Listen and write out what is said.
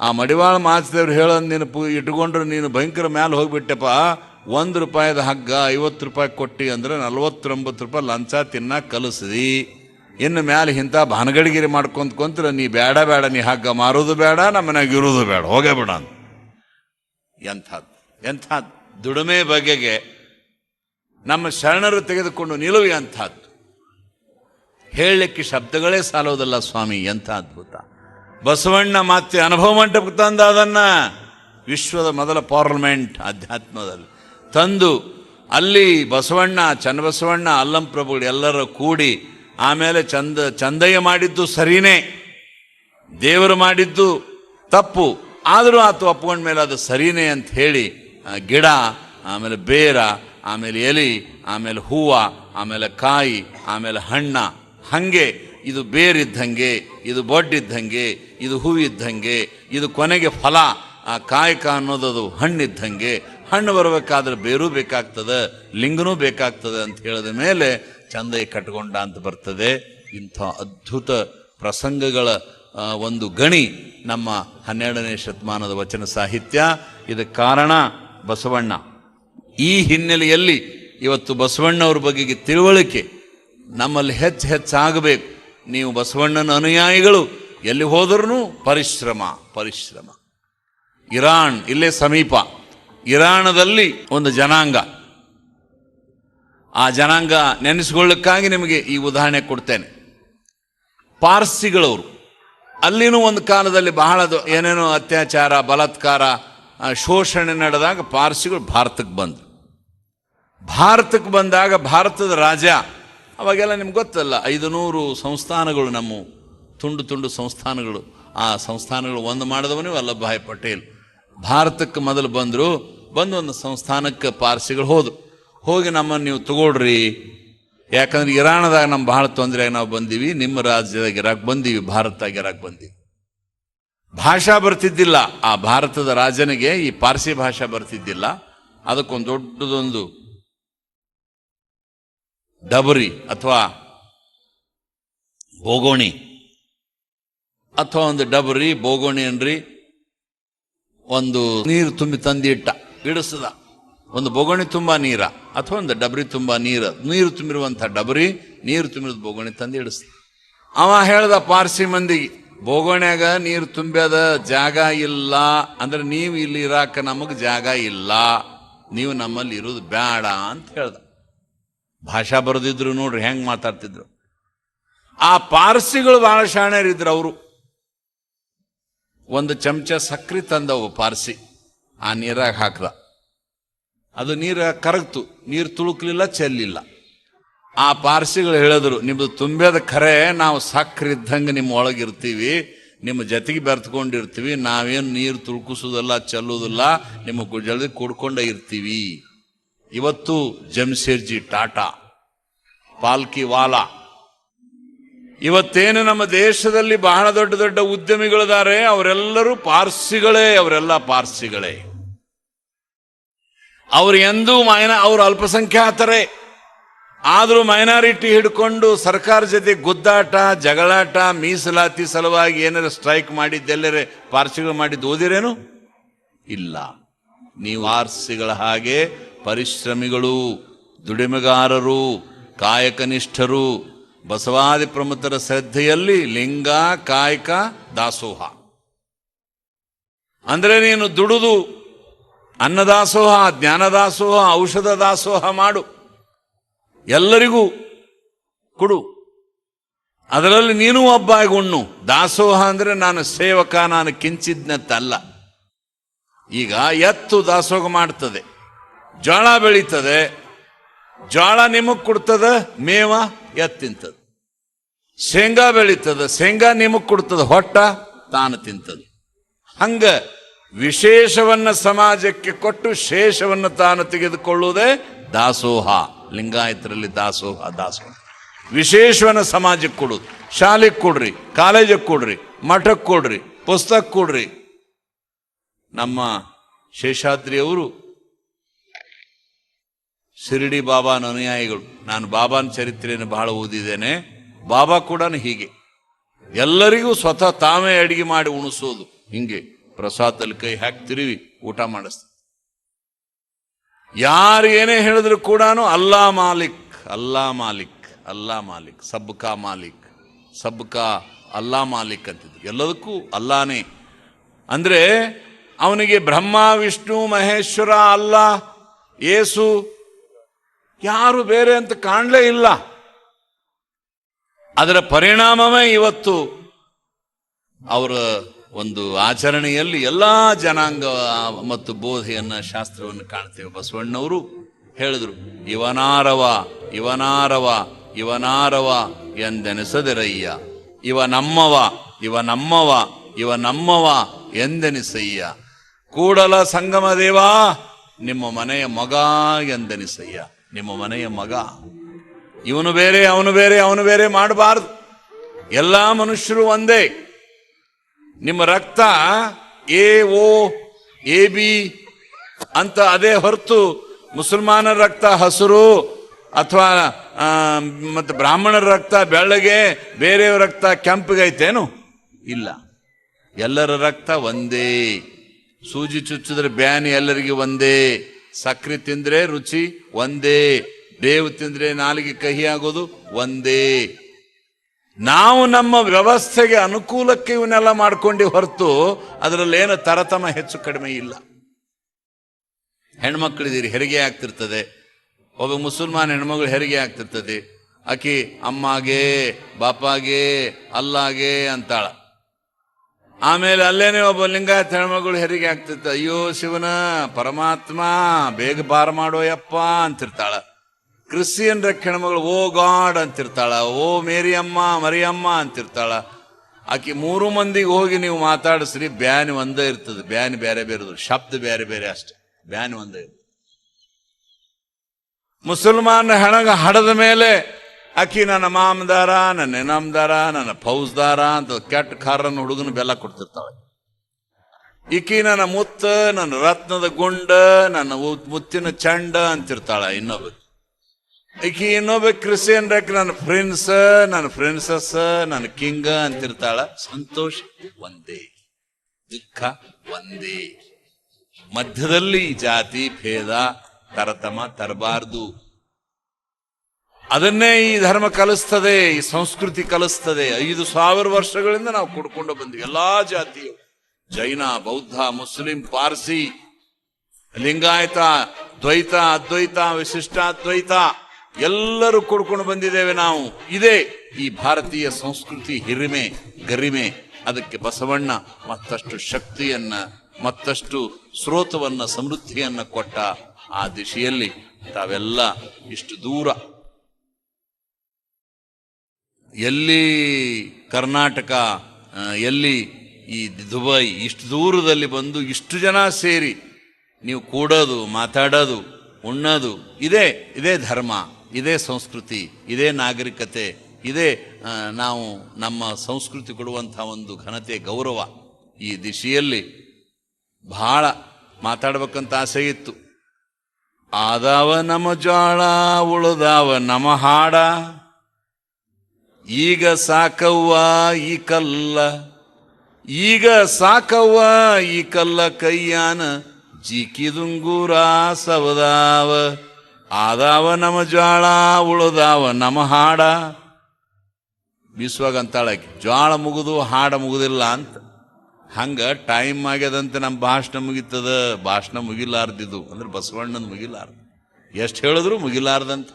ಆ ಮಡಿವಾಳ ಮಾಚದೇವ್ರು ಹೇಳೋದು ನೀನು ಪು ಇಟ್ಕೊಂಡ್ರೆ ನೀನು ಭಯಂಕರ ಮ್ಯಾಲೆ ಹೋಗಿಬಿಟ್ಟೆಪ್ಪ. ಒಂದು ರೂಪಾಯಿದ ಹಗ್ಗ ಐವತ್ತು ರೂಪಾಯಿ ಕೊಟ್ಟಿ ಅಂದ್ರೆ ನಲ್ವತ್ತೊಂಬತ್ತು ರೂಪಾಯಿ ಲಂಚ ತಿನ್ನ ಕಲಿಸಿದಿ. ಇನ್ನು ಮ್ಯಾಲೆ ಇಂಥ ಭಾನಗಡಿಗಿರಿ ಮಾಡ್ಕೊಂತ ಕುಂತ್ರೆ ನೀ ಬೇಡ ಬೇಡ ನೀ ಹಗ್ಗ ಮಾರೋದು ಬೇಡ ನಮ್ಮ ಮನ್ಯಾಗ ಇರೋದು ಬೇಡ ಹೋಗೇ ಬಿಡ ಅಂತ. ಎಂಥದ್ದು ಎಂಥ ದುಡಿಮೆ ಬಗೆಗೆ ನಮ್ಮ ಶರಣರು ತೆಗೆದುಕೊಂಡು ನಿಲುವು ಎಂಥದ್ದು ಹೇಳಲಿಕ್ಕೆ ಶಬ್ದಗಳೇ ಸಾಲೋದಲ್ಲ ಸ್ವಾಮಿ ಎಂಥ ಅದ್ಭುತ ಬಸವಣ್ಣ ಮತ್ತೆ ಅನುಭವ ಮಂಟಪಕ್ಕೆ ತಂದ ಅದನ್ನು ವಿಶ್ವದ ಮೊದಲ ಪಾರ್ಲಿಮೆಂಟ್ ಅಧ್ಯಾತ್ಮದಲ್ಲಿ ತಂದು ಅಲ್ಲಿ ಬಸವಣ್ಣ ಚನ್ನಬಸವಣ್ಣ ಅಲ್ಲಂಪ್ರಭುಗಳು ಎಲ್ಲರೂ ಕೂಡಿ ಆಮೇಲೆ ಚಂದ, ಚಂದಯ್ಯ ಮಾಡಿದ್ದು ಸರಿನೇ. ದೇವರು ಮಾಡಿದ್ದು ತಪ್ಪು. ಆದರೂ ಆತು ಒಪ್ಕೊಂಡ ಮೇಲೆ ಅದು ಸರಿನೇ ಅಂತ ಹೇಳಿ ಗಿಡ, ಆಮೇಲೆ ಬೇರ, ಆಮೇಲೆ ಎಲಿ, ಆಮೇಲೆ ಹೂವು, ಆಮೇಲೆ ಕಾಯಿ, ಆಮೇಲೆ ಹಣ್ಣ. ಹಂಗೆ ಇದು ಬೇರಿದ್ದಂಗೆ, ಇದು ಬೊಡ್ಡಿದ್ದಂಗೆ, ಇದು ಹೂವಿದ್ದಂಗೆ, ಇದು ಕೊನೆಗೆ ಫಲ. ಆ ಕಾಯಕ ಅನ್ನೋದದು ಹಣ್ಣಿದ್ದಂಗೆ. ಹಣ್ಣು ಬರಬೇಕಾದ್ರೆ ಬೇರೂ ಬೇಕಾಗ್ತದೆ, ಲಿಂಗನೂ ಬೇಕಾಗ್ತದೆ ಅಂತ ಹೇಳಿದ ಮೇಲೆ ಚಂದೈ ಕಟ್ಕೊಂಡ ಅಂತ ಬರ್ತದೆ. ಇಂಥ ಅದ್ಭುತ ಪ್ರಸಂಗಗಳ ಒಂದು ಗಣಿ ನಮ್ಮ ಹನ್ನೆರಡನೇ ಶತಮಾನದ ವಚನ ಸಾಹಿತ್ಯ. ಇದಕ್ಕೆ ಕಾರಣ ಬಸವಣ್ಣ. ಈ ಹಿನ್ನೆಲೆಯಲ್ಲಿ ಇವತ್ತು ಬಸವಣ್ಣವ್ರ ಬಗೆಗೆ ತಿಳುವಳಿಕೆ ನಮ್ಮಲ್ಲಿ ಹೆಚ್ಚು ಹೆಚ್ಚಾಗಬೇಕು. ನೀವು ಬಸವಣ್ಣನ ಅನುಯಾಯಿಗಳು ಎಲ್ಲಿ ಹೋದ್ರೂ ಪರಿಶ್ರಮ ಪರಿಶ್ರಮ. ಇರಾನ್ ಇಲ್ಲೇ ಸಮೀಪ. ಇರಾಣದಲ್ಲಿ ಒಂದು ಜನಾಂಗ. ಆ ಜನಾಂಗ ನೆನೆಸ್ಕೊಳ್ಳಕ್ಕಾಗಿ ನಿಮಗೆ ಈ ಉದಾಹರಣೆ ಕೊಡ್ತೇನೆ. ಪಾರ್ಸಿಗಳವರು. ಅಲ್ಲಿನೂ ಒಂದು ಕಾಲದಲ್ಲಿ ಬಹಳ ಏನೇನೋ ಅತ್ಯಾಚಾರ, ಬಲಾತ್ಕಾರ ಶೋಷಣೆ ನಡೆದಾಗ ಪಾರ್ಸಿಗಳು ಭಾರತಕ್ಕೆ ಬಂದರು. ಭಾರತಕ್ಕೆ ಬಂದಾಗ ಭಾರತದ ರಾಜ ಅವಾಗೆಲ್ಲ ನಿಮ್ಗೆ ಗೊತ್ತಲ್ಲ, ಐದು ನೂರು ಸಂಸ್ಥಾನಗಳು ನಮ್ಮ ತುಂಡು ತುಂಡು ಸಂಸ್ಥಾನಗಳು. ಆ ಸಂಸ್ಥಾನಗಳು ಒಂದು ಮಾಡಿದವನೇ ವಲ್ಲಭಭಾಯ್ ಪಟೇಲ್. ಭಾರತಕ್ಕೆ ಮೊದಲು ಬಂದರು, ಬಂದು ಒಂದು ಸಂಸ್ಥಾನಕ್ಕೆ ಪಾರ್ಸಿಗಳು ಹೋದ್ರು. ಹೋಗಿ ನಮ್ಮನ್ನು ನೀವು ತಗೊಳ್ರಿ. ಯಾಕಂದ್ರೆ ಇರಾಣದಾಗ ನಮ್ಮ ಬಹಳ ತೊಂದರೆಯಾಗಿ ನಾವು ಬಂದೀವಿ, ನಿಮ್ಮ ರಾಜ್ಯದಾಗ ಇರಾಕ್ ಬಂದೀವಿ, ಭಾರತದಾಗ ಇರಾಕ್ ಬಂದೀವಿ. ಭಾಷಾ ಬರ್ತಿದ್ದಿಲ್ಲ, ಆ ಭಾರತದ ರಾಜನಿಗೆ ಈ ಪಾರ್ಸಿ ಭಾಷಾ ಬರ್ತಿದ್ದಿಲ್ಲ. ಅದಕ್ಕೊಂದು ದೊಡ್ಡದೊಂದು ಡಬರಿ ಅಥವಾ ಬೋಗೋಣಿ. ಅಥವಾ ಒಂದು ಡಬರಿ, ಬೋಗೋಣಿ ಅನ್ರಿ ಒಂದು ನೀರು ತುಂಬಿ ತಂದಿಟ್ಟ, ಇಡಿಸದ. ಒಂದು ಬೋಗೋಣಿ ತುಂಬ ನೀರ, ಅಥವಾ ಒಂದು ಡಬರಿ ತುಂಬ ನೀರ. ನೀರು ತುಂಬಿರುವಂಥ ಡಬರಿ, ನೀರು ತುಂಬಿರೋದು ಬೋಗೋಣಿ ತಂದು ಇಡಿಸ್ದ. ಅವ ಹೇಳ್ದ ಪಾರ್ಸಿ ಮಂದಿಗೆ, ಬೋಗೋಣ್ಯಾಗ ನೀರು ತುಂಬ್ಯದ ಜಾಗ ಇಲ್ಲ. ಅಂದ್ರೆ ನೀವು ಇಲ್ಲಿ ಇರಾಕ ನಮಗೆ ಜಾಗ ಇಲ್ಲ. ನೀವು ನಮ್ಮಲ್ಲಿ ಇರೋದು ಬೇಡ ಅಂತ ಹೇಳ್ದ. ಭಾಷಾ ಬರೆದಿದ್ರು ನೋಡ್ರಿ, ಹೆಂಗ್ ಮಾತಾಡ್ತಿದ್ರು. ಆ ಪಾರ್ಸಿಗಳು ಭಾಳ ಶಾಣ್ಯರಿದ್ರು ಅವರು. ಒಂದು ಚಮಚ ಸಕ್ಕರೆ ತಂದವು ಪಾರ್ಸಿ, ಆ ನೀರಾಗ ಹಾಕ್ದ. ಅದು ನೀರ ಕರಗ್ತು, ನೀರು ತುಳುಕ್ಲಿಲ್ಲ, ಚೆಲ್ಲಿಲ್ಲ. ಆ ಪಾರ್ಸಿಗಳು ಹೇಳಿದ್ರು, ನಿಮ್ದು ತುಂಬ್ಯದ ಖರೆ ನಾವು ಸಕ್ಕರೆ ಇದ್ದಂಗೆ ನಿಮ್ಮ ಒಳಗಿರ್ತೀವಿ, ನಿಮ್ಮ ಜೊತೆಗೆ ಬೆರ್ತ್ಕೊಂಡಿರ್ತೀವಿ, ನಾವೇನು ನೀರು ತುಳುಕಿಸೋದಲ್ಲ, ಚೆಲ್ಲೋದಿಲ್ಲ, ನಿಮ್ಮ ಜಲ್ದಿ ಕುಡ್ಕೊಂಡೇ ಇರ್ತೀವಿ. ಇವತ್ತು ಜಮ್ಶೇರ್ಜಿ ಟಾಟಾ, ಪಾಲ್ಕಿ ವಾಲಾ. ಇವತ್ತೇನು ನಮ್ಮ ದೇಶದಲ್ಲಿ ಬಹಳ ದೊಡ್ಡ ದೊಡ್ಡ ಉದ್ಯಮಿಗಳಿದ್ದಾರೆ, ಅವರೆಲ್ಲರೂ ಪಾರ್ಸಿಗಳೇ, ಅವರೆಲ್ಲ ಪಾರ್ಸಿಗಳೇ. ಅವರು ಎಂದೂ ಮೈನ, ಅವರು ಅಲ್ಪಸಂಖ್ಯಾತರೇ. ಆದರೂ ಮೈನಾರಿಟಿ ಹಿಡ್ಕೊಂಡು ಸರ್ಕಾರ ಜೊತೆ ಗುದ್ದಾಟ, ಜಗಳಾಟ, ಮೀಸಲಾತಿ ಸಲುವಾಗಿ ಏನಾರ ಸ್ಟ್ರೈಕ್ ಮಾಡಿದ್ದೆಲ್ಲರೇ ಪಾರ್ಸಿಗಳು ಮಾಡಿದ್ದು ಓದಿರೇನು? ಇಲ್ಲ. ನೀವು ಆರ್ಸಿಗಳ ಹಾಗೆ ಪರಿಶ್ರಮಿಗಳು, ದುಡಿಮೆಗಾರರು, ಕಾಯಕನಿಷ್ಠರು, ಬಸವಾದಿ ಪ್ರಮುಖರ ಶ್ರದ್ಧೆಯಲ್ಲಿ ಲಿಂಗ, ಕಾಯಕ, ದಾಸೋಹ. ಅಂದರೆ ನೀನು ದುಡುದು ಅನ್ನದಾಸೋಹ ಜ್ಞಾನದಾಸೋಹ ಔಷಧ ದಾಸೋಹ ಮಾಡು. ಎಲ್ಲರಿಗೂ ಕೊಡು. ಅದರಲ್ಲಿ ನೀನು ಒಬ್ಬ ಆಗಿ ಉಣ್ಣು. ದಾಸೋಹ ಅಂದರೆ ನಾನು ಸೇವಕ, ನಾನು ಕಿಂಚಿದ್ನತ್ತಲ್ಲ. ಈಗ ಎತ್ತು ದಾಸೋಹ ಮಾಡ್ತದೆ. ಜೋಳ ಬೆಳೀತದೆ. ಜೋಳ ನಿಮಗ್ ಕೊಡ್ತದ? ಮೇವ ಎತ್ತಿಂತದೆ ತಿಂತದ. ಶೇಂಗಾ ಬೆಳೀತದ? ಶೇಂಗಾ ನಿಮಗ್ ಕೊಡ್ತದ? ಹೊಟ್ಟ ತಾನು ತಿಂತದ. ಹಂಗ ವಿಶೇಷವನ್ನ ಸಮಾಜಕ್ಕೆ ಕೊಟ್ಟು ಶೇಷವನ್ನು ತಾನು ತೆಗೆದುಕೊಳ್ಳುವುದೇ ದಾಸೋಹ. ಲಿಂಗಾಯತರಲ್ಲಿ ದಾಸೋಹ ದಾಸೋಹ. ವಿಶೇಷವನ್ನ ಸಮಾಜಕ್ಕೆ ಕೊಡುದು ಶಾಲೆಗೆ ಕೊಡ್ರಿ, ಕಾಲೇಜಿಗೆ ಕೊಡ್ರಿ ಮಠಕ್ಕೆ ಕೊಡ್ರಿ, ಪುಸ್ತಕ ಕೊಡ್ರಿ. ನಮ್ಮ ಶೇಷಾದ್ರಿಯವರು ಶಿರಡಿ ಬಾಬಾನ ಅನುಯಾಯಿಗಳು. ನಾನು ಬಾಬಾನ ಚರಿತ್ರೆಯನ್ನು ಬಹಳ ಓದಿದ್ದೇನೆ. ಬಾಬಾ ಕೂಡ ಹೀಗೆ. ಎಲ್ಲರಿಗೂ ಸ್ವತಃ ತಾವೇ ಅಡಿಗೆ ಮಾಡಿ ಉಣಿಸೋದು. ಹಿಂಗೆ ಪ್ರಸಾದಲ್ಲಿ ಕೈ ಹಾಕ್ತಿರಿವಿ ಊಟ ಮಾಡಿಸ್ತಾರೆ ಯಾರು ಏನೇ ಹೇಳಿದ್ರು ಕೂಡ ಅಲ್ಲಾ ಮಾಲಿಕ್ ಅಲ್ಲಾ ಮಾಲಿಕ್ ಅಲ್ಲಾ ಮಾಲಿಕ್ ಸಬ್ಕಾ ಮಾಲಿಕ್ ಸಬ್ಕಾ ಅಲ್ಲಾ ಮಾಲಿಕ್ ಅಂತಿದ್ರು. ಎಲ್ಲದಕ್ಕೂ ಅಲ್ಲಾನೇ. ಅಂದ್ರೆ ಅವನಿಗೆ ಬ್ರಹ್ಮ, ವಿಷ್ಣು, ಮಹೇಶ್ವರ, ಅಲ್ಲ, ಏಸು ಯಾರು ಬೇರೆ ಅಂತ ಕಾಣಲೇ ಇಲ್ಲ. ಅದರ ಪರಿಣಾಮವೇ ಇವತ್ತು ಅವರ ಒಂದು ಆಚರಣೆಯಲ್ಲಿ ಎಲ್ಲಾ ಜನಾಂಗ ಮತ್ತು ಬೋಧೆಯನ್ನ ಶಾಸ್ತ್ರವನ್ನು ಕಾಣ್ತೇವೆ. ಬಸವಣ್ಣವರು ಹೇಳಿದ್ರು, ಇವನಾರವ ಇವನಾರವ ಇವನಾರವ ಎಂದೆನಿಸದಿರಯ್ಯ. ಇವ ನಮ್ಮವ ಇವ ನಮ್ಮವ ಇವ ನಮ್ಮವ ಎಂದೆನಿಸಯ್ಯ. ಕೂಡಲ ಸಂಗಮ ದೇವಾ ನಿಮ್ಮ ಮನೆಯ ಮಗ ಎಂದೆನಿಸಯ್ಯ. ನಿಮ್ಮ ಮನೆಯ ಮಗ. ಇವನು ಬೇರೆ, ಅವನು ಬೇರೆ ಅವನು ಬೇರೆ ಮಾಡಬಾರ್ದು. ಎಲ್ಲ ಮನುಷ್ಯರು ಒಂದೇ. ನಿಮ್ಮ ರಕ್ತ ಎ, ಓ, ಎ, ಬಿ ಅಂತ ಅದೇ ಹೊರತು ಮುಸಲ್ಮಾನರ ರಕ್ತ ಹಸಿರು ಅಥವಾ ಮತ್ತು ಬ್ರಾಹ್ಮಣರ ರಕ್ತ ಬೆಳ್ಳಗೆ ಬೇರೆಯವ್ರ ರಕ್ತ ಕೆಂಪಗೈತೇನು ಇಲ್ಲ. ಎಲ್ಲರ ರಕ್ತ ಒಂದೇ. ಸೂಜಿ ಚುಚ್ಚಿದ್ರೆ ಬ್ಯಾನಿ ಎಲ್ಲರಿಗೆ ಒಂದೇ. ಸಕ್ರೆ ತಿಂದ್ರೆ ರುಚಿ ಒಂದೇ. ಬೇವು ತಿಂದ್ರೆ ನಾಲಿಗೆ ಕಹಿ ಆಗೋದು ಒಂದೇ. ನಾವು ನಮ್ಮ ವ್ಯವಸ್ಥೆಗೆ ಅನುಕೂಲಕ್ಕೆ ಇವನ್ನೆಲ್ಲ ಮಾಡ್ಕೊಂಡು ಹೊರತು ಅದರಲ್ಲಿ ಏನು ತರತಮ ಹೆಚ್ಚು ಕಡಿಮೆ ಇಲ್ಲ. ಹೆಣ್ಮಕ್ಳಿದ್ದೀರಿ ಹೆರಿಗೆ ಆಗ್ತಿರ್ತದೆ. ಒಬ್ಬ ಮುಸಲ್ಮಾನ್ ಹೆಣ್ಮಗಳು ಹೆರಿಗೆ ಆಗ್ತಿರ್ತದೆ. ಆಕಿ ಅಮ್ಮಗೆ, ಬಾಪಾಗೆ, ಅಲ್ಲಾಗೆ ಅಂತಾಳ. ಆಮೇಲೆ ಅಲ್ಲೇನೆ ಒಬ್ಬ ಲಿಂಗಾಯತ ಹೆಣ್ಮಗಳು ಹೆರಿಗೆ ಆಗ್ತಿತ್ತು. ಅಯ್ಯೋ ಶಿವನ, ಪರಮಾತ್ಮ, ಬೇಗ ಬಾರ ಮಾಡೋಯಪ್ಪ ಅಂತಿರ್ತಾಳ. ಕ್ರಿಶ್ಚಿಯನ್ ಹೆಣ್ಮಗಳು, ಓ ಗಾಡ್ ಅಂತಿರ್ತಾಳ. ಓ ಮೇರಿಯಮ್ಮ, ಮರಿಯಮ್ಮ ಅಂತಿರ್ತಾಳ. ಆಕಿ ಮೂರು ಮಂದಿಗೆ ಹೋಗಿ ನೀವು ಮಾತಾಡಿಸ್ರಿ, ಬ್ಯಾನ್ ಒಂದೇ ಇರ್ತದೆ. ಬ್ಯಾನ್ ಬೇರೆ ಬೇರೆ ಶಬ್ದ ಬೇರೆ ಬೇರೆ ಅಷ್ಟೆ. ಬ್ಯಾನ್ ಒಂದೇ ಇರ್ತದೆ. ಮುಸಲ್ಮಾನ ಹೆಣಗ ಹಡದ ಮೇಲೆ ಆಕಿ ನನ್ನ ಮಾಮದಾರ, ನನ್ನ ನೆನಮ್ದಾರ, ನನ್ನ ಫೌಜ್ದಾರ ಅಂತ ಕೆಟ್ಟ ಖಾರನ ಹುಡುಗನ ಬೆಲ್ಲ ಕೊಡ್ತಿರ್ತಾವೆ ಈಕಿ ನನ್ನ ಮುತ್ತ, ನನ್ನ ರತ್ನದ ಗುಂಡ, ನನ್ನ ಮುತ್ತಿನ ಚಂಡ ಅಂತಿರ್ತಾಳ ಇನ್ನೊಬ್ಬ. ಈಕಿ ಇನ್ನೊಬ್ಬ ಕ್ರಿಶ್ಚಿಯನ್ ರಕ್ ನನ್ನ ಫ್ರೆಂಡ್ಸ್ ನನ್ನ ಫ್ರೆಂಡ್ಸಸ್ ನನ್ನ ಕಿಂಗ್ ಅಂತಿರ್ತಾಳ. ಸಂತೋಷ ಒಂದೇ, ದುಃಖ ಒಂದೇ. ಮಧ್ಯದಲ್ಲಿ ಜಾತಿ, ಭೇದ ತರತಮ ತರಬಾರ್ದು. ಅದನ್ನೇ ಈ ಧರ್ಮ ಕಲಿಸ್ತದೆ, ಈ ಸಂಸ್ಕೃತಿ ಕಲಿಸ್ತದೆ. ಐದು ಸಾವಿರ ವರ್ಷಗಳಿಂದ ನಾವು ಕೊಡ್ಕೊಂಡು ಬಂದ್ವಿ. ಎಲ್ಲಾ ಜಾತಿಯು. ಜೈನ, ಬೌದ್ಧ, ಮುಸ್ಲಿಂ, ಪಾರ್ಸಿ, ಲಿಂಗಾಯತ, ದ್ವೈತ, ಅದ್ವೈತ ವಿಶಿಷ್ಟಾದ್ವೈತ ಎಲ್ಲರೂ ಕೊಡ್ಕೊಂಡು ಬಂದಿದ್ದೇವೆ ನಾವು. ಇದೇ ಈ ಭಾರತೀಯ ಸಂಸ್ಕೃತಿ ಹಿರಿಮೆ, ಗರಿಮೆ. ಅದಕ್ಕೆ ಬಸವಣ್ಣ ಮತ್ತಷ್ಟು ಶಕ್ತಿಯನ್ನ, ಮತ್ತಷ್ಟು ಸ್ರೋತವನ್ನ, ಸಮೃದ್ಧಿಯನ್ನ ಕೊಟ್ಟ ಆ ದಿಶೆಯಲ್ಲಿ ತಾವೆಲ್ಲ ಇಷ್ಟು ದೂರ ಎಲ್ಲಿ ಕರ್ನಾಟಕ ಎಲ್ಲಿ ಈ ದುಬೈ, ಇಷ್ಟು ದೂರದಲ್ಲಿ ಬಂದು ಇಷ್ಟು ಜನ ಸೇರಿ ನೀವು ಕೂಡೋದು, ಮಾತಾಡೋದು, ಉಣ್ಣೋದು, ಇದೇ ಇದೇ ಧರ್ಮ, ಇದೇ ಸಂಸ್ಕೃತಿ, ಇದೇ ನಾಗರಿಕತೆ, ಇದೇ ನಾವು ನಮ್ಮ ಸಂಸ್ಕೃತಿ ಕೊಡುವಂಥ ಒಂದು ಘನತೆ, ಗೌರವ ಈ ದಿಶೆಯಲ್ಲಿ ಬಹಳ ಮಾತಾಡ್ಬೇಕಂತ ಆಸೆ ಇತ್ತು. ಆದವ ನಮ ಜ್ವಾಳ, ಉಳಿದಾವ ನಮ ಹಾಡ. ಈಗ ಸಾಕವ್ವ ಈ ಕಲ್ಲ, ಈಗ ಸಾಕವ್ವ ಈ ಕಲ್ಲ ಕೈಯಾನ ಜಿಕಿದುಂಗೂರ ಸವದಾವ, ಆದಾವ ನಮ ಜ್ವಾಳ ಉಳದಾವ ನಮ ಹಾಡ. ಬೀಸುವಾಗ ಅಂತಾಳಕ್ಕೆ, ಜ್ವಾಳ ಮುಗಿದು ಹಾಡ ಮುಗುದಿಲ್ಲ ಅಂತ. ಹಂಗ ಟೈಮ್ ಆಗ್ಯದಂತೆ ನಮ್ಮ ಭಾಷಣ ಮುಗಿತದ, ಭಾಷಣ ಮುಗಿಲಾರ್ದಿದು, ಅಂದ್ರೆ ಬಸವಣ್ಣನ ಮುಗಿಲಾರ್ದು. ಎಷ್ಟು ಹೇಳಿದ್ರು ಮುಗಿಲಾರ್ದಂತ.